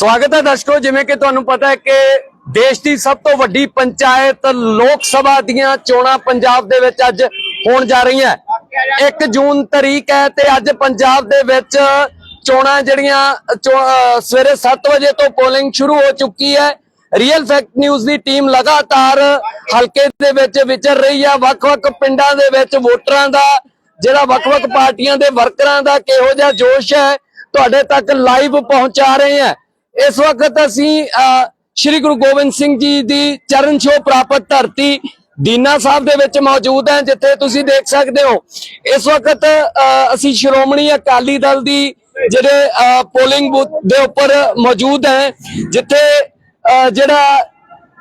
ਸਵਾਗਤ ਹੈ ਦਰਸ਼ਕੋ, ਜਿਵੇਂ ਕਿ ਤੁਹਾਨੂੰ ਪਤਾ ਹੈ ਕਿ ਦੇਸ਼ ਦੀ ਸਭ ਤੋਂ ਵੱਡੀ ਪੰਚਾਇਤ ਲੋਕ ਸਭਾ ਦੀਆਂ ਚੋਣਾਂ ਪੰਜਾਬ ਦੇ ਵਿੱਚ ਅੱਜ ਹੋਣ ਜਾ ਰਹੀਆਂ 1 ਜੂਨ ਤਰੀਕ ਹੈ ਤੇ ਅੱਜ ਪੰਜਾਬ ਦੇ ਵਿੱਚ ਚੋਣਾਂ ਜਿਹੜੀਆਂ ਸਵੇਰੇ 7 ਵਜੇ ਤੋਂ ਪੋਲਿੰਗ ਸ਼ੁਰੂ ਹੋ ਚੁੱਕੀ ਹੈ। ਰੀਅਲ ਫੈਕਟ ਨਿਊਜ਼ ਦੀ ਟੀਮ ਲਗਾਤਾਰ ਹਲਕੇ ਦੇ ਵਿੱਚ ਵਿਚਰ ਰਹੀ ਹੈ। ਵੱਖ-ਵੱਖ ਪਿੰਡਾਂ ਦੇ ਵਿੱਚ ਵੋਟਰਾਂ ਦਾ, ਜਿਹੜਾ ਵੱਖ-ਵੱਖ ਪਾਰਟੀਆਂ ਦੇ ਵਰਕਰਾਂ ਦਾ ਕਿਹੋ ਜਿਹਾ ਜੋਸ਼ ਹੈ, ਤੁਹਾਡੇ ਤੱਕ ਲਾਈਵ ਪਹੁੰਚਾ ਰਹੇ ਹਾਂ। ਇਸ ਵਕਤ ਅਸੀਂ ਸ਼੍ਰੀ ਗੁਰੂ ਗੋਬਿੰਦ ਸਿੰਘ ਜੀ ਦੀ ਚਰਨ ਛੋਹ ਪ੍ਰਾਪਤ ਧਰਤੀ ਦੀਨਾ ਸਾਹਿਬ ਦੇ ਵਿੱਚ ਮੌਜੂਦ ਹਾਂ ਜਿੱਥੇ ਤੁਸੀਂ ਦੇਖ ਸਕਦੇ ਹੋ। ਇਸ ਵਕਤ ਅਸੀਂ ਸ਼੍ਰੋਮਣੀ ਅਕਾਲੀ ਦਲ ਦੀ ਜਿਹੜੇ ਪੋਲਿੰਗ ਬੂਥ ਦੇ ਉੱਪਰ ਮੌਜੂਦ ਹੈ ਜਿੱਥੇ ਅਹ, ਜਿਹੜਾ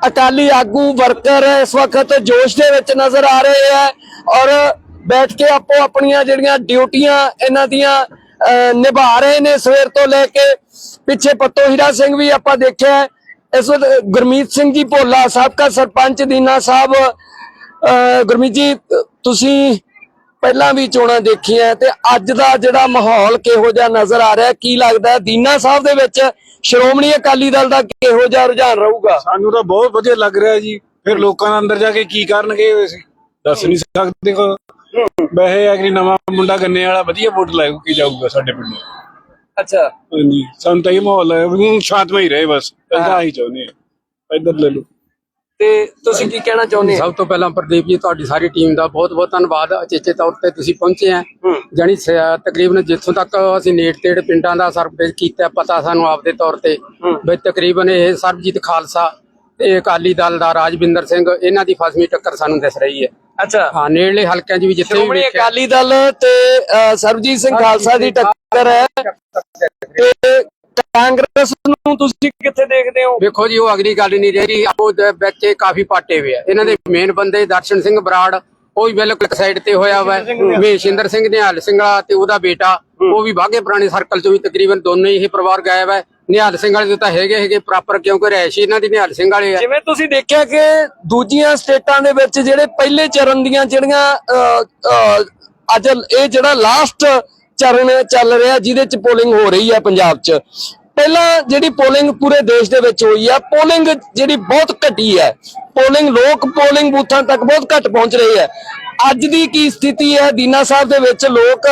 ਅਕਾਲੀ ਆਗੂ ਵਰਕਰ ਇਸ ਵਕਤ ਜੋਸ਼ ਦੇ ਵਿੱਚ ਨਜ਼ਰ ਆ ਰਹੇ ਹੈ ਔਰ ਬੈਠ ਕੇ ਆਪੋ ਆਪਣੀਆਂ ਜਿਹੜੀਆਂ ਡਿਊਟੀਆਂ ਇਹਨਾਂ ਦੀਆਂ ਨਿਭਾ ਰਹੇ ਨੇ ਸਵੇਰ ਤੋਂ ਲੈ ਕੇ ਪਿੱਛੇ ਪੱਤੋ ਹੀਰਾ ਸਿੰਘ ਵੀ ਆਪਾਂ ਦੇਖਿਆ ਹੈ। ਇਸ ਵਕਤ ਗੁਰਮੀਤ ਸਿੰਘ ਜੀ ਭੋਲਾ ਸਾਬਕਾ ਸਰਪੰਚ ਦੀਨਾ ਸਾਹਿਬ ਗੁਰਮੀਤ ਜੀ ਤੁਸੀਂ ਪਹਿਲਾਂ ਵੀ ਚੋਣਾਂ ਦੇਖੀਆਂ ਤੇ ਅੱਜ ਦਾ ਜਿਹੜਾ ਮਾਹੌਲ ਕਿਹੋ ਜਿਹਾ ਨਜ਼ਰ ਆ ਰਿਹਾ ਕੀ ਲੱਗਦਾ ਹੈ? ਦੀਨਾ ਸਾਹਿਬ ਦੇ ਵਿੱਚ ਸ਼੍ਰੋਮਣੀ ਅਕਾਲੀ ਦਲ ਦਾ ਕਿਹੋ ਜਿਹਾ ਰੁਝਾਨ ਰਹੂਗਾ? ਸਾਨੂੰ ਤਾਂ ਬਹੁਤ ਵਧੀਆ ਲੱਗ ਰਿਹਾ ਜੀ। ਫਿਰ ਲੋਕਾਂ ਦੇ ਅੰਦਰ ਜਾ ਕੇ ਕੀ ਕਰਨਗੇ ਦੱਸ ਨਹੀਂ ਸਕਦੇ ਕੋ ਵੈਸੇ ਅਗਰੀ ਨਵਾਂ ਮੁੰਡਾ ਗੰਨੇ ਵਾਲਾ ਵਧੀਆ ਵੋਟ ਲੈ ਕੇ ਜਾਊਗਾ ਸਾਡੇ ਪਿੰਡ ਅੱਛਾ। ਹਾਂਜੀ ਸਾਨੂੰ ਤਾਂ ਇਹ ਮਾਹੌਲ ਹੈ ਵੀ ਸ਼ਾਂਤਮਈ ਰਹੇ ਬਸ ਇਹਦਾ ਹੀ ਚਾਹੁੰਦੇ ਆ ਇੱਧਰ ਲੈ ਲਓ। ਤੇ ਤੁਸੀਂ ਕੀ ਕਹਿਣਾ ਚਾਹੁੰਦੇ ਹੋ? ਸਭ ਤੋਂ ਪਹਿਲਾਂ ਪ੍ਰਦੀਪ ਜੀ ਤੁਹਾਡੀ ਸਾਰੀ ਟੀਮ ਦਾ ਬਹੁਤ ਬਹੁਤ ਧੰਨਵਾਦ। ਅਚੇਚੇ ਤੌਰ ਤੇ ਤੁਸੀਂ ਪਹੁੰਚੇ ਆ। ਜਾਨੀ ਤਕਰੀਬਨ ਜਿੱਥੋਂ ਤੱਕ ਅਸੀਂ ਨੇੜ ਤੇੜ ਪਿੰਡਾਂ ਦਾ ਸਰਵੇ ਕੀਤਾ ਪਤਾ ਸਾਨੂੰ ਆਪਦੇ ਤੌਰ ਤੇ ਵੀ ਤਕਰੀਬਨ ਇਹ ਸਰਬਜੀਤ ਖਾਲਸਾ ਤੇ ਅਕਾਲੀ ਦਲ ਦਾ ਰਾਜਵਿੰਦਰ ਸਿੰਘ ਇਹਨਾਂ ਦੀ ਫਸਵੀਂ ਟੱਕਰ ਸਾਨੂੰ ਦਿਸ ਰਹੀ ਹੈ। ਅੱਛਾ। ਹਾਂ ਨੇੜਲੇ ਹਲਕਿਆਂ 'ਚ ਵੀ ਜਿੱਥੇ ਵੀ ਸ਼੍ਰੋਮਣੀ ਵੇਖਿਆ ਅਕਾਲੀ ਦਲ ਤੇ ਸਰਬਜੀਤ ਸਿੰਘ ਖਾਲਸਾ ਦੀ ਟੱਕਰ ਹੈ। ਤੇ ਕਾਂਗਰਸ ਨੂੰ ਤੁਸੀਂ ਕਿੱਥੇ ਦੇਖਦੇ ਹੋ? ਵੇਖੋ ਜੀ ਉਹ ਅਗਲੀ ਗੱਲ ਨਹੀਂ ਰਹੀ ਉਹ ਦੇ ਵਿੱਚ ਕਾਫੀ ਪਾਟੇ ਹੋਏ ਆ। ਇਹਨਾਂ ਦੇ ਮੇਨ ਬੰਦੇ ਦਰਸ਼ਨ ਸਿੰਘ ਬਰਾੜ ਉਹ ਵੀ ਬਿਲਕੁਲ ਇੱਕ ਸਾਈਡ ਤੇ ਹੋਇਆ ਵਾ। ਮਹੇਸ਼ਿੰਦਰ ਸਿੰਘ ਨਿਹਾਲ ਸਿੰਘਲਾ ਤੇ ਉਹਦਾ ਬੇਟਾ ਉਹ ਵੀ ਬਾਗੇ ਪੁਰਾਣੇ ਸਰਕਲ ਚੋਂ ਵੀ ਤਕਰੀਬਨ ਦੋਨੇ ਹੀ ਪਰਿਵਾਰ ਗਾਇਬ ਹੈ ਨਿਹਾਲ ਸਿੰਘ ਵਾਲੇ ਤਾਂ ਹੈਗੇ ਹੈਗੇ ਪ੍ਰੋਪਰ ਕਿਉਂਕਿ ਰਹਿਸ਼ੀ ਇਹਨਾਂ ਦੀ ਨਿਹਾਲ ਸਿੰਘ ਵਾਲੇ ਆ। ਜਿਵੇਂ ਤੁਸੀਂ ਦੇਖਿਆ ਕਿ ਦੂਜੀਆਂ ਸਟੇਟਾਂ ਦੇ ਵਿੱਚ ਜਿਹੜੇ ਪਹਿਲੇ ਚਰਨ ਦੀਆਂ ਜਿਹੜੀਆਂ ਅੱਜ ਇਹ ਜਿਹੜਾ ਲਾਸਟ ਚਰਨ ਚੱਲ ਰਿਹਾ ਜਿਹਦੇ ਚ ਪੋਲਿੰਗ ਹੋ ਰਹੀ ਹੈ ਪੰਜਾਬ 'ਚ। ਪਹਿਲਾਂ ਜਿਹੜੀ ਪੋਲਿੰਗ ਪੂਰੇ ਦੇਸ਼ ਦੇ ਵਿੱਚ ਹੋਈ ਹੈ ਪੋਲਿੰਗ ਜਿਹੜੀ ਬਹੁਤ ਘਟੀ ਹੈ। ਪੋਲਿੰਗ ਲੋਕ ਪੋਲਿੰਗ ਬੂਥਾਂ ਤੱਕ ਬਹੁਤ ਘੱਟ ਪਹੁੰਚ ਰਹੇ ਹੈ। ਅੱਜ ਦੀ ਕੀ ਸਥਿਤੀ ਹੈ? ਦੀਨਾ ਸਾਹਿਬ ਦੇ ਵਿੱਚ ਲੋਕ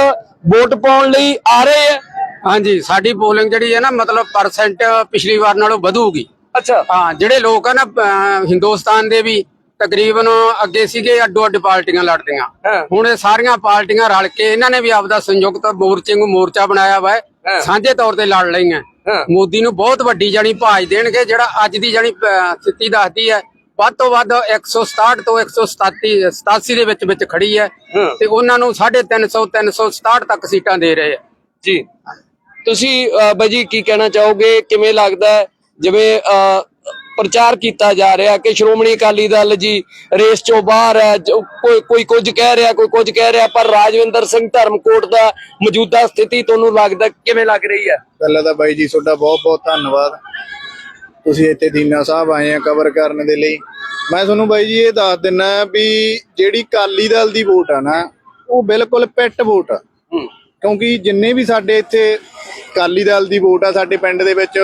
ਵੋਟ ਪਾਉਣ ਲਈ ਆ ਰਹੇ ਹੈ। ਹਾਂਜੀ ਸਾਡੀ ਪੋਲਿੰਗ ਜਿਹੜੀ ਹੈ ਨਾ ਮਤਲਬ ਪਰਸੈਂਟ ਪਿਛਲੀ ਵਾਰ ਨਾਲੋਂ ਵਧੂਗੀ। ਅੱਛਾ। ਹਾਂ ਜਿਹੜੇ ਲੋਕ ਆ ਨਾ ਅਹ, ਹਿੰਦੁਸਤਾਨ ਦੇ ਵੀ ਤਕਰੀਬਨ ਅੱਗੇ ਸੀਗੇ ਅੱਡੋ ਅੱਡ ਪਾਰਟੀਆਂ ਲੜਦੀਆਂ। ਹਾਂ। ਹੁਣ ਇਹ ਸਾਰੀਆਂ ਪਾਰਟੀਆਂ ਰਲ ਕੇ ਇਹਨਾਂ ਨੇ ਵੀ ਆਪਦਾ ਸੰਯੁਕਤ ਮੋਰਚੇ ਨੂੰ ਮੋਰਚਾ ਬਣਾਇਆ ਵਾ ਹਾਂ। ਸਾਂਝੇ ਤੌਰ ਤੇ ਲੜ ਲਈਆਂ। ਮੋਦੀ ਨੂੰ ਬਹੁਤ ਵੱਡੀ ਜਾਣੀ ਭਾਜ ਦੇਣਗੇ ਜਿਹੜਾ ਅੱਜ ਦੀ ਜਾਣੀ ਅਹ, ਸਥਿਤੀ ਦੱਸਦੀ ਹੈ। ਵੱਧ ਤੋਂ ਵੱਧ 167 ਤੋਂ 187 87 ਦੇ ਵਿੱਚ ਵਿੱਚ ਖੜੀ ਹੈ। ਤੇ ਉਹਨਾਂ ਨੂੰ 350 367 ਤੱਕ ਸੀਟਾਂ ਦੇ ਰਹੇ ਆ ਜੀ। ਤੁਸੀਂ ਅਹ, ਬਾਈ ਜੀ ਕੀ ਕਹਿਣਾ ਚਾਹੋਗੇ? ਕਿਵੇਂ ਲੱਗਦਾ ਜਿਵੇਂ ਅਹ, ਪ੍ਰਚਾਰ ਕੀਤਾ ਜਾ ਰਿਹਾ ਕਿ ਸ਼੍ਰੋਮਣੀ ਅਕਾਲੀ ਦਲ ਜੀ ਰੇਸ ਚੋਂ ਬਾਹਰ ਹੈ ਕੋਈ ਕੋਈ ਕੁਝ ਕਹਿ ਰਿਹਾ ਕੋਈ ਕੁਝ ਕਹਿ ਰਿਹਾ ਪਰ ਰਾਜਵਿੰਦਰ ਸਿੰਘ ਧਰਮਕੋਟ ਦਾ ਮੌਜੂਦਾ ਸਥਿਤੀ ਤੁਹਾਨੂੰ ਲੱਗਦਾ ਕਿਵੇਂ ਲੱਗ ਰਹੀ ਹੈ? ਪਹਿਲਾਂ ਤਾਂ ਬਾਈ ਜੀ ਤੁਹਾਡਾ ਬਹੁਤ ਬਹੁਤ ਧੰਨਵਾਦ। ਤੁਸੀਂ ਇੱਥੇ ਦੀਨਾ ਸਾਹਿਬ ਆਏ ਆ ਕਵਰ ਕਰਨ ਦੇ ਲਈ। ਮੈਂ ਤੁਹਾਨੂੰ ਬਾਈ ਜੀ ਇਹ ਦੱਸ ਦਿੰਨਾ ਵੀ ਜਿਹੜੀ ਕਾਲੀ ਦਲ ਦੀ ਵੋਟ ਆ ਨਾ ਉਹ ਬਿਲਕੁਲ ਪਿੱਟ ਵੋਟ ਆ। ਕਿਉਂਕਿ ਜਿੰਨੇ ਵੀ ਸਾਡੇ ਇੱਥੇ ਕਾਲੀ ਦਲ ਦੀ ਵੋਟ ਆ ਸਾਡੇ ਪਿੰਡ ਦੇ ਵਿੱਚ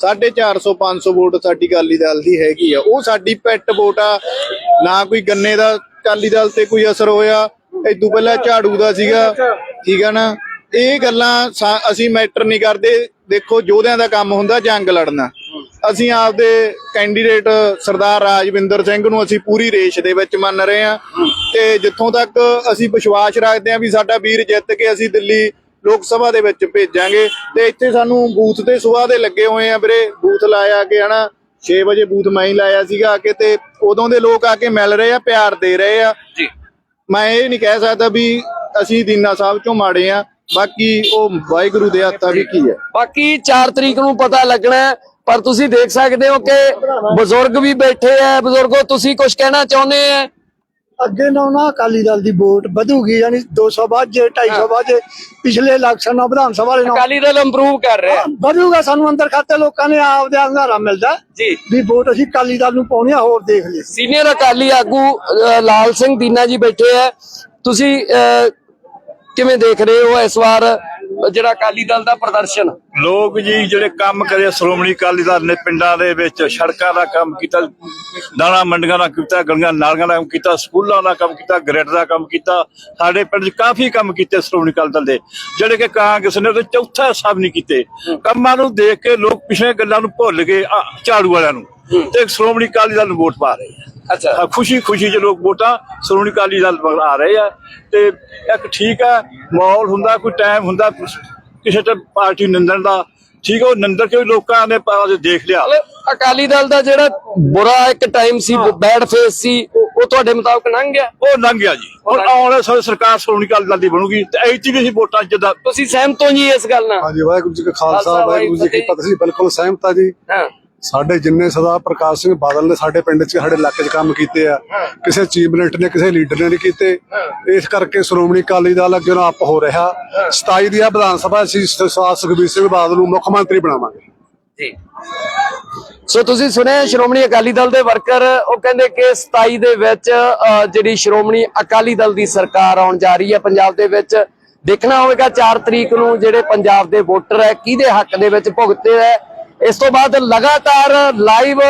450 500 ਵੋਟ ਸਾਡੀ ਕਾਲੀ ਦਲ ਦੀ ਹੈਗੀ ਆ। ਉਹ ਸਾਡੀ ਪਿੱਟ ਵੋਟ ਆ। ਨਾ ਕੋਈ ਗੰਨੇ ਦਾ ਕਾਲੀ ਦਲ ਤੇ ਕੋਈ ਅਸਰ ਹੋਇਆ। ਇਦੋਂ ਪਹਿਲਾਂ ਝਾੜੂ ਦਾ ਸੀਗਾ। ਠੀਕ ਆ ਨਾ? ਇਹ ਗੱਲਾਂ ਅਸੀਂ ਮੈਟਰ ਨਹੀਂ ਕਰਦੇ। ਦੇਖੋ, ਯੋਧਿਆਂ ਦਾ ਕੰਮ ਹੁੰਦਾ ਜੰਗ ਲੜਨਾ। ਅਸੀਂ ਆਪਦੇ ਕੈਂਡੀਡੇਟ ਸਰਦਾਰ ਰਾਜਵਿੰਦਰ ਸਿੰਘ ਨੂੰ ਅਸੀਂ ਪੂਰੀ ਰੇਸ਼ ਦੇ ਵਿੱਚ ਮੰਨ ਰਹੇ ਹਾਂ ਤੇ ਜਿੱਥੋਂ ਤੱਕ ਅਸੀਂ ਵਿਸ਼ਵਾਸ ਰੱਖਦੇ ਹਾਂ ਵੀ ਸਾਡਾ ਵੀਰ ਜਿੱਤ ਕੇ ਅਸੀਂ ਦਿੱਲੀ ਲੋਕ ਸਭਾ ਦੇ ਵਿੱਚ ਭੇਜਾਂਗੇ ਤੇ ਇੱਥੇ ਸਾਨੂੰ ਬੂਥ ਤੇ ਸੁਬਾਹ ਦੇ ਲੱਗੇ ਹੋਏ ਆ ਵੀਰੇ। ਬੂਥ ਲਾਇਆ ਕਿ ਹਨਾ 6 ਵਜੇ ਬੂਥ ਮੈਂ ਹੀ ਲਾਇਆ ਸੀਗਾ ਆ ਕੇ ਤੇ ਉਦੋਂ ਦੇ ਲੋਕ ਆ ਕੇ ਮਿਲ ਰਹੇ ਆ ਪਿਆਰ ਦੇ ਰਹੇ ਆ। ਜੀ। ਮੈਂ ਇਹ ਨਹੀਂ ਕਹਿ ਸਕਦਾ ਵੀ ਅਸੀਂ ਦੀਨਾ ਸਾਹਿਬ ਚੋਂ ਮਾੜੇ ਆ ਬਾਕੀ ਉਹ ਵਾਹਿਗੁਰੂ ਦੇ ਹੱਥਾਂ ਵੀ ਕੀ ਹੈ ਬਾਕੀ 4 ਤਰੀਕ ਨੂੰ ਪਤਾ ਲੱਗਣਾ ਪਰ ਤੁਸੀਂ ਦੇਖ ਸਕਦੇ ਹੋ ਕਿ ਬਜ਼ੁਰਗ ਵੀ ਬੈਠੇ ਆ। ਬਜ਼ੁਰਗੋ ਤੁਸੀਂ ਕੁਝ ਕਹਿਣਾ ਚਾਹੁੰਦੇ ਆ? ਅੱਗੇ ਨਾ ਨਾ ਅਕਾਲੀ ਦਲ ਦੀ ਵੋਟ ਵਧੂਗੀ ਯਾਨੀ 200 ਬਾਅਦ ਜੇ 250 ਬਾਅਦ ਜੇ ਪਿਛਲੇ ਇਲੈਕਸ਼ਨ ਨਾਲ ਵਿਧਾਨ ਸਭਾ ਦੇ ਨਾਲ। ਅਕਾਲੀ ਦਲ ਇੰਪਰੂਵ ਕਰ ਰਿਹਾ। ਵਧੂਗਾ ਸਾਨੂੰ ਅੰਦਰ ਖਾਤੇ ਲੋਕਾਂ ਨੇ ਆਪਦੇ ਅੰਗਾਰਾ ਮਿਲਦਾ। ਜੀ। ਵੀ ਵੋਟ ਅਸੀਂ ਅਕਾਲੀ ਦਲ ਨੂੰ ਪਾਉਣੀ ਆ ਹੋਰ ਦੇਖ ਲਈ ਸੀਨੀਅਰ ਅਕਾਲੀ ਆਗੂ ਲਾਲ ਸਿੰਘ ਦੀਨਾ ਜੀ ਬੈਠੇ ਆ। ਤੁਸੀਂ ਕਿਵੇਂ ਦੇਖ ਰਹੇ ਹੋ ਇਸ ਵਾਰ ਜਿਹੜਾ ਅਕਾਲੀ ਦਲ ਦਾ ਪ੍ਰਦਰਸ਼ਨ। ਲੋਕ ਜੀ ਜਿਹੜੇ ਕੰਮ ਕਰੇ ਸ਼੍ਰੋਮਣੀ ਅਕਾਲੀ ਦਲ ਨੇ ਪਿੰਡਾਂ ਦੇ ਵਿੱਚ ਸੜਕਾਂ ਦਾ ਕੰਮ ਕੀਤਾ, ਦਾਣਾ ਮੰਡੀਆਂ ਦਾ ਕੀਤਾ, ਗਲੀਆਂ ਨਾਲੀਆਂ ਦਾ ਕੰਮ ਕੀਤਾ, ਸਕੂਲਾਂ ਦਾ ਕੰਮ ਕੀਤਾ, ਗ੍ਰਿਡ ਦਾ ਕੰਮ ਕੀਤਾ, ਸਾਡੇ ਪਿੰਡ 'ਚ ਕਾਫੀ ਕੰਮ ਕੀਤੇ ਸ਼੍ਰੋਮਣੀ ਅਕਾਲੀ ਦਲ ਦੇ। ਜਿਹੜੇ ਕਿ ਕਾਂਗਰਸ ਨੇ ਉਹਦੇ ਚੌਥਾ ਹਿਸਾਬ ਨਹੀਂ ਕੀਤੇ। ਕੰਮਾਂ ਨੂੰ ਦੇਖ ਕੇ ਲੋਕ ਪਿਛਲੇ ਗੱਲਾਂ ਨੂੰ ਭੁੱਲ ਗਏ ਝਾੜੂ ਵਾਲਿਆਂ ਨੂੰ। ਤੇ ਸ਼੍ਰੋਮਣੀ ਅਕਾਲੀ ਦਲ ਨੂੰ ਵੋਟ ਪਾ ਰਹੇ ਆ। ਅੱਛਾ। ਖੁਸ਼ੀ ਖੁਸ਼ੀ ਚ ਲੋਕ ਵੋਟਾਂ ਸ਼੍ਰੋਮਣੀ ਅਕਾਲੀ ਦਲ ਵੱਲ ਆ ਰਹੇ ਆ ਤੇ ਇੱਕ ਠੀਕ ਆ ਮਾਹੌਲ ਹੁੰਦਾ ਕੋਈ ਟਾਈਮ ਹੁੰਦਾ ਕਿਸੇ ਤੇ ਪਾਰਟੀ ਨਿੰਦਣ ਦਾ ਠੀਕ ਉਹ ਨਿੰਦਰ ਵੀ ਲੋਕਾਂ ਨੇ ਦੇਖ ਲਿਆ। ਅਕਾਲੀ ਦਲ ਦਾ ਜਿਹੜਾ ਬੁਰਾ ਇੱਕ ਟਾਈਮ ਸੀ ਬੈਡ ਫੇਸ ਸੀ ਉਹ ਤੁਹਾਡੇ ਮੁਤਾਬਕ ਲੰਘ ਗਿਆ? ਉਹ ਲੰਘ ਗਿਆ ਜੀ। ਹੁਣ ਆਉਣ ਵਾਲੇ ਸਮੇਂ ਸਰਕਾਰ ਸ਼੍ਰੋਮਣੀ ਅਕਾਲੀ ਦਲ ਦੀ ਬਣੂਗੀ ਤੇ ਐਤੀ ਵੀ ਅਸੀਂ ਵੋਟਾਂ ਜਿੱਦਾਂ ਤੁਸੀਂ ਸਹਿਮਤ ਹੋ ਜੀ ਇਸ ਗੱਲ ਨਾਲ? ਹਾਂਜੀ ਵਾਹਿਗੁਰੂ ਜੀ ਕਾ ਖਾਲਸਾ, ਵਾਹਿਗੁਰੂ ਜੀ ਕੀ ਫਤਿਹ। ਬਿਲਕੁਲ ਸਹਿਮਤ ਆ ਜੀ। ਹਾਂ। ਸਾਡੇ ਜਿੰਨੇ ਸਰਦਾਰ ਪ੍ਰਕਾਸ਼ ਸਿੰਘ ਬਾਦਲ ਨੇ ਸਾਡੇ ਪਿੰਡ 'ਚ ਸਾਡੇ ਇਲਾਕੇ 'ਚ ਕੰਮ ਕੀਤੇ ਆ, ਕਿਸੇ ਚੀਫ ਮਿਨਿਸਟਰ ਨੇ, ਕਿਸੇ ਲੀਡਰ ਨੇ ਨਹੀਂ ਕੀਤੇ। ਇਸ ਕਰਕੇ ਸ਼੍ਰੋਮਣੀ ਅਕਾਲੀ ਦਲ ਅੱਗੇ ਨਾ ਅਪ ਹੋ ਰਿਹਾ। 27 ਦੀ ਆ ਵਿਧਾਨ ਸਭਾ, ਅਸੀਂ ਸਰਦਾਰ ਸੁਖਬੀਰ ਸਿੰਘ ਬਾਦਲ ਨੂੰ ਮੁੱਖ ਮੰਤਰੀ ਬਣਾਵਾਂਗੇ। ਜੀ। ਸੋ ਤੁਸੀਂ ਸੁਣਿਆ ਸ਼੍ਰੋਮਣੀ ਅਕਾਲੀ ਦਲ ਦੇ ਵਰਕਰ, ਉਹ ਕਹਿੰਦੇ ਕਿ 27 ਦੇ ਵਿੱਚ ਜਿਹੜੀ ਸ਼੍ਰੋਮਣੀ ਅਕਾਲੀ ਦਲ ਦੀ ਸਰਕਾਰ ਆਉਣ ਜਾ ਰਹੀ ਹੈ ਪੰਜਾਬ ਦੇ ਵਿੱਚ, ਦੇਖਣਾ ਹੋਵੇਗਾ 4 ਤਰੀਕ ਨੂੰ ਜਿਹੜੇ ਪੰਜਾਬ ਦੇ ਵੋਟਰ ਹੈ, ਕਿਹਦੇ ਹੱਕ ਦੇ ਵਿੱਚ ਭੁਗਤੇ ਹੈ ਇਸ ਤੋਂ ਬਾਅਦ ਲਗਾਤਾਰ ਲਾਈਵ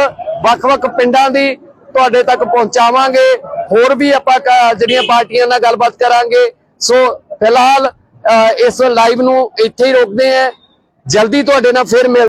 ਵੱਖ-ਵੱਖ ਪਿੰਡਾਂ ਦੀ ਤੁਹਾਡੇ ਤੱਕ ਪਹੁੰਚਾਵਾਂਗੇ। ਹੋਰ ਵੀ ਆਪਾਂ ਜਿਹੜੀਆਂ ਪਾਰਟੀਆਂ ਨਾਲ ਗੱਲਬਾਤ ਕਰਾਂਗੇ। ਸੋ ਫਿਲਹਾਲ ਅਹ, ਇਸ ਲਾਈਵ ਨੂੰ ਇੱਥੇ ਹੀ ਰੋਕਦੇ ਹਾਂ। ਜਲਦੀ ਤੁਹਾਡੇ ਨਾਲ ਫਿਰ ਮਿਲ